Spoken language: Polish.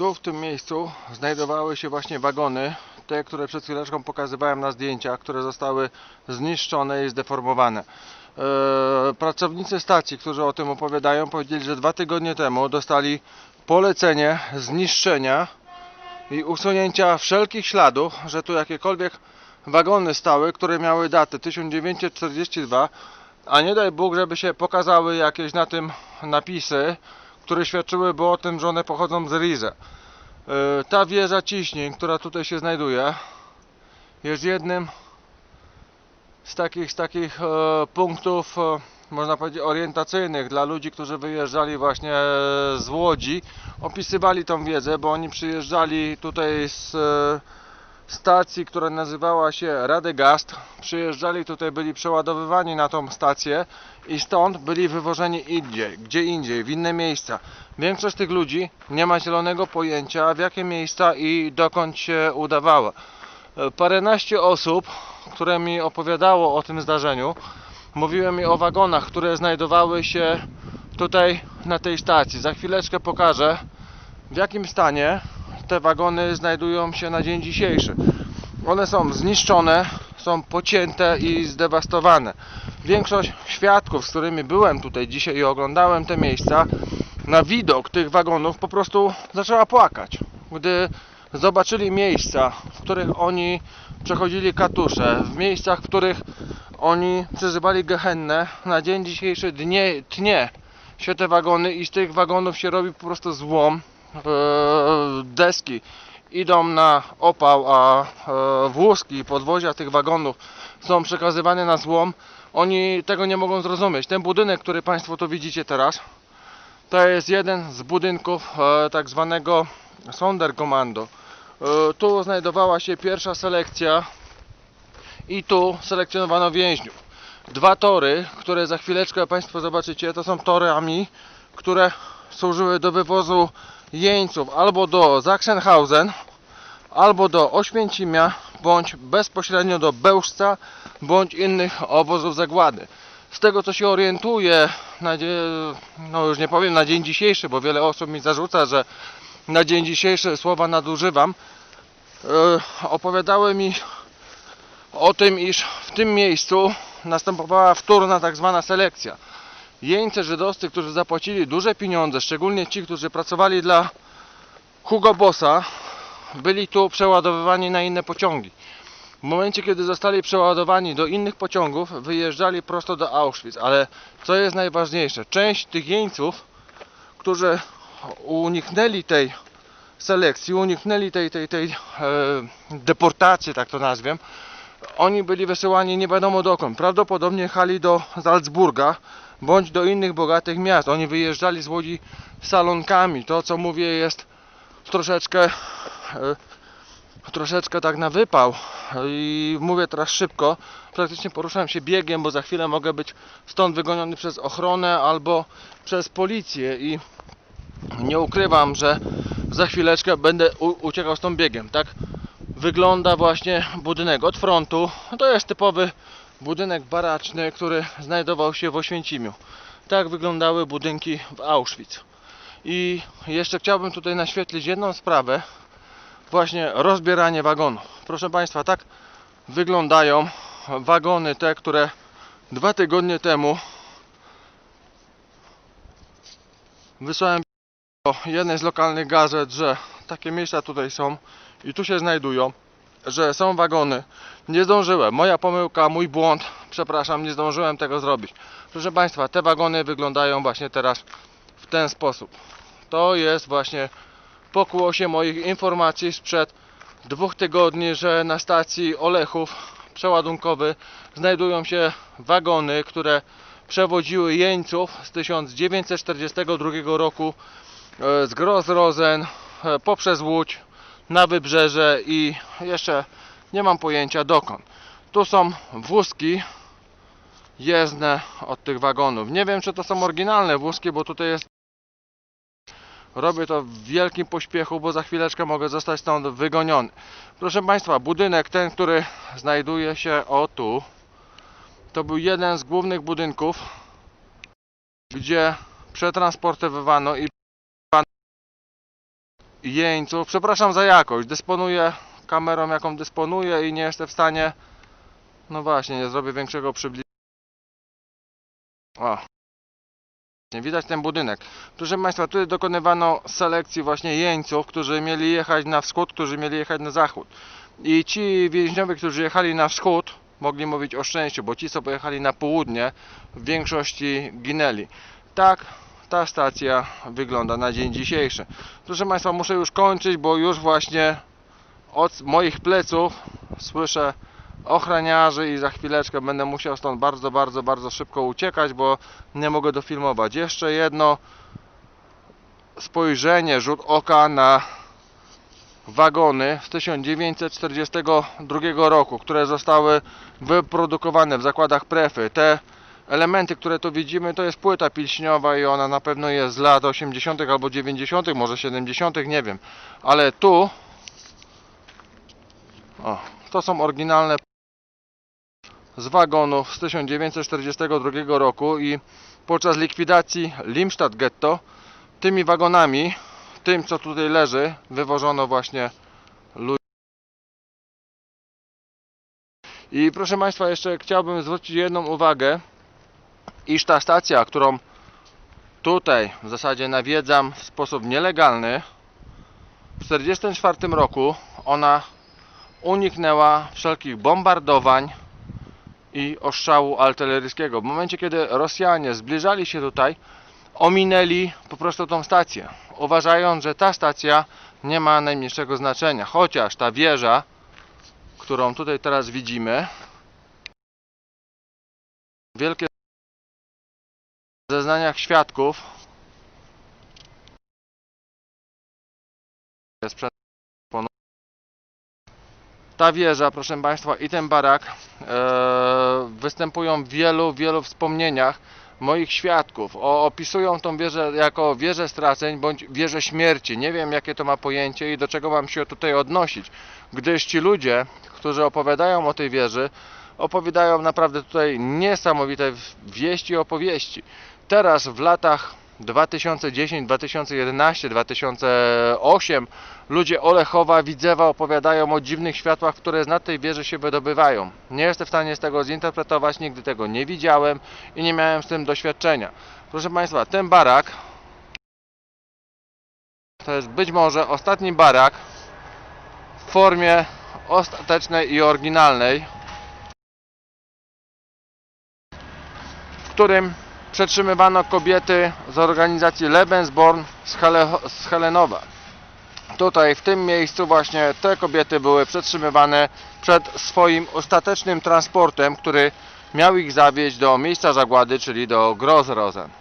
Tu w tym miejscu znajdowały się właśnie wagony, te, które przed chwileczką pokazywałem na zdjęciach, które zostały zniszczone i zdeformowane. Eee, pracownicy stacji, którzy o tym opowiadają, powiedzieli, że dwa tygodnie temu dostali polecenie zniszczenia i usunięcia wszelkich śladów, że tu jakiekolwiek wagony stały, które miały datę 1942, a nie daj Bóg, żeby się pokazały jakieś na tym napisy, które świadczyłyby o tym, że one pochodzą z Rize. Yy, Ta wieża ciśnień, która tutaj się znajduje, jest jednym z takich, z takich e, punktów, e, można powiedzieć, orientacyjnych dla ludzi, którzy wyjeżdżali właśnie z Łodzi. Opisywali tą wiedzę, bo oni przyjeżdżali tutaj z e, stacji, która nazywała się Radegast. Przyjeżdżali tutaj, byli przeładowywani na tą stację i stąd byli wywożeni indziej, gdzie indziej, w inne miejsca. Większość tych ludzi nie ma zielonego pojęcia, w jakie miejsca i dokąd się udawała. Paręnaście osób, które mi opowiadało o tym zdarzeniu, mówiły mi o wagonach, które znajdowały się tutaj na tej stacji. Za chwileczkę pokażę, w jakim stanie te wagony znajdują się na dzień dzisiejszy. One są zniszczone, są pocięte i zdewastowane. Większość świadków, z którymi byłem tutaj dzisiaj i oglądałem te miejsca, na widok tych wagonów po prostu zaczęła płakać. Gdy zobaczyli miejsca, w których oni przechodzili katusze, w miejscach, w których oni przeżywali gehennę, na dzień dzisiejszy dnie, tnie się te wagony i z tych wagonów się robi po prostu złom. Deski idą na opał, a e, wózki, podwozia tych wagonów są przekazywane na złom. Oni tego nie mogą zrozumieć. Ten budynek, który Państwo tu widzicie teraz, to jest jeden z budynków e, tak zwanego Sonderkommando. E, tu znajdowała się pierwsza selekcja i tu selekcjonowano więźniów. Dwa tory, które za chwileczkę Państwo zobaczycie, to są torami, które służyły do wywozu jeńców albo do Sachsenhausen, albo do Oświęcimia, bądź bezpośrednio do Bełżca, bądź innych obozów zagłady. Z tego co się orientuję, no już nie powiem na dzień dzisiejszy, bo wiele osób mi zarzuca, że na dzień dzisiejszy słowa nadużywam, e, opowiadały mi o tym, iż w tym miejscu następowała wtórna tak zwana selekcja. Jeńcy żydowscy, którzy zapłacili duże pieniądze, szczególnie ci, którzy pracowali dla Hugo Bossa, byli tu przeładowywani na inne pociągi. W momencie, kiedy zostali przeładowani do innych pociągów, wyjeżdżali prosto do Auschwitz. Ale co jest najważniejsze, część tych jeńców, którzy uniknęli tej selekcji, uniknęli tej, tej, tej e, deportacji, tak to nazwę, oni byli wysyłani nie wiadomo dokąd. Prawdopodobnie jechali do Salzburga bądź do innych bogatych miast. Oni wyjeżdżali z Łodzi salonkami. To co mówię jest troszeczkę e, troszeczkę tak na wypał i mówię teraz szybko. Praktycznie poruszałem się biegiem, bo za chwilę mogę być stąd wygoniony przez ochronę albo przez policję i nie ukrywam, że za chwileczkę będę uciekał stąd biegiem. Tak wygląda właśnie budynek od frontu. To jest typowy budynek baraczny, który znajdował się w Oświęcimiu. Tak wyglądały budynki w Auschwitz. I jeszcze chciałbym tutaj naświetlić jedną sprawę. Właśnie rozbieranie wagonów. Proszę Państwa, tak wyglądają wagony te, które dwa tygodnie temu wysłałem do jednej z lokalnych gazet, że takie miejsca tutaj są i tu się znajdują, że są wagony. Nie zdążyłem, moja pomyłka, mój błąd, przepraszam, nie zdążyłem tego zrobić. Proszę Państwa, te wagony wyglądają właśnie teraz w ten sposób. To jest właśnie pokłosie moich informacji sprzed dwóch tygodni, że na stacji Olechów przeładunkowy znajdują się wagony, które przewoziły jeńców z 1942 roku e, z Grossrosen e, poprzez Łódź na wybrzeże i jeszcze nie mam pojęcia dokąd. Tu są wózki jezdne od tych wagonów. Nie wiem czy to są oryginalne wózki, bo tutaj jest Robię to w wielkim pośpiechu, bo za chwileczkę mogę zostać stąd wygoniony. Proszę Państwa, budynek ten, który znajduje się o tu, to był jeden z głównych budynków, gdzie przetransportowywano i jeńców. Przepraszam za jakość. Dysponuję kamerą, jaką dysponuję i nie jestem w stanie. No właśnie, nie zrobię większego przybliżenia. O. Widać ten budynek. Proszę Państwa, tutaj dokonywano selekcji właśnie jeńców, którzy mieli jechać na wschód, którzy mieli jechać na zachód. I ci więźniowie, którzy jechali na wschód, mogli mówić o szczęściu, bo ci, co pojechali na południe, w większości ginęli. Tak ta stacja wygląda na dzień dzisiejszy. Proszę Państwa, muszę już kończyć, bo już właśnie od moich pleców słyszę ochraniarzy i za chwileczkę będę musiał stąd bardzo, bardzo, bardzo szybko uciekać, bo nie mogę dofilmować. Jeszcze jedno spojrzenie, rzut oka na wagony z 1942 roku, które zostały wyprodukowane w zakładach Prefy. Te elementy, które tu widzimy, to jest płyta pilśniowa i ona na pewno jest z lat 80. albo 90., może 70., nie wiem. Ale tu o, to są oryginalne z wagonów z 1942 roku i podczas likwidacji Limstadt Ghetto tymi wagonami, tym co tutaj leży, wywożono właśnie ludzi. I proszę Państwa, jeszcze chciałbym zwrócić jedną uwagę, iż ta stacja, którą tutaj w zasadzie nawiedzam w sposób nielegalny, w 1944 roku ona uniknęła wszelkich bombardowań i ostrzału artyleryjskiego. W momencie, kiedy Rosjanie zbliżali się tutaj, ominęli po prostu tą stację, uważając, że ta stacja nie ma najmniejszego znaczenia. Chociaż ta wieża, którą tutaj teraz widzimy, wielkie zeznaniach świadków ta wieża, proszę Państwa, i ten barak e, występują w wielu, wielu wspomnieniach moich świadków. O, opisują tą wieżę jako wieżę straceń bądź wieżę śmierci. Nie wiem, jakie to ma pojęcie i do czego mam się tutaj odnosić, gdyż ci ludzie, którzy opowiadają o tej wieży, opowiadają naprawdę tutaj niesamowite wieści i opowieści. Teraz w latach 2010, 2011, 2008 ludzie Olechowa, Widzewa opowiadają o dziwnych światłach, które na tej wieży się wydobywają. Nie jestem w stanie z tego zinterpretować, nigdy tego nie widziałem i nie miałem z tym doświadczenia. Proszę Państwa, ten barak to jest być może ostatni barak w formie ostatecznej i oryginalnej, w którym przetrzymywano kobiety z organizacji Lebensborn z, Hele, z Helenowa. Tutaj, w tym miejscu właśnie te kobiety były przetrzymywane przed swoim ostatecznym transportem, który miał ich zawieźć do miejsca zagłady, czyli do Grossrosen.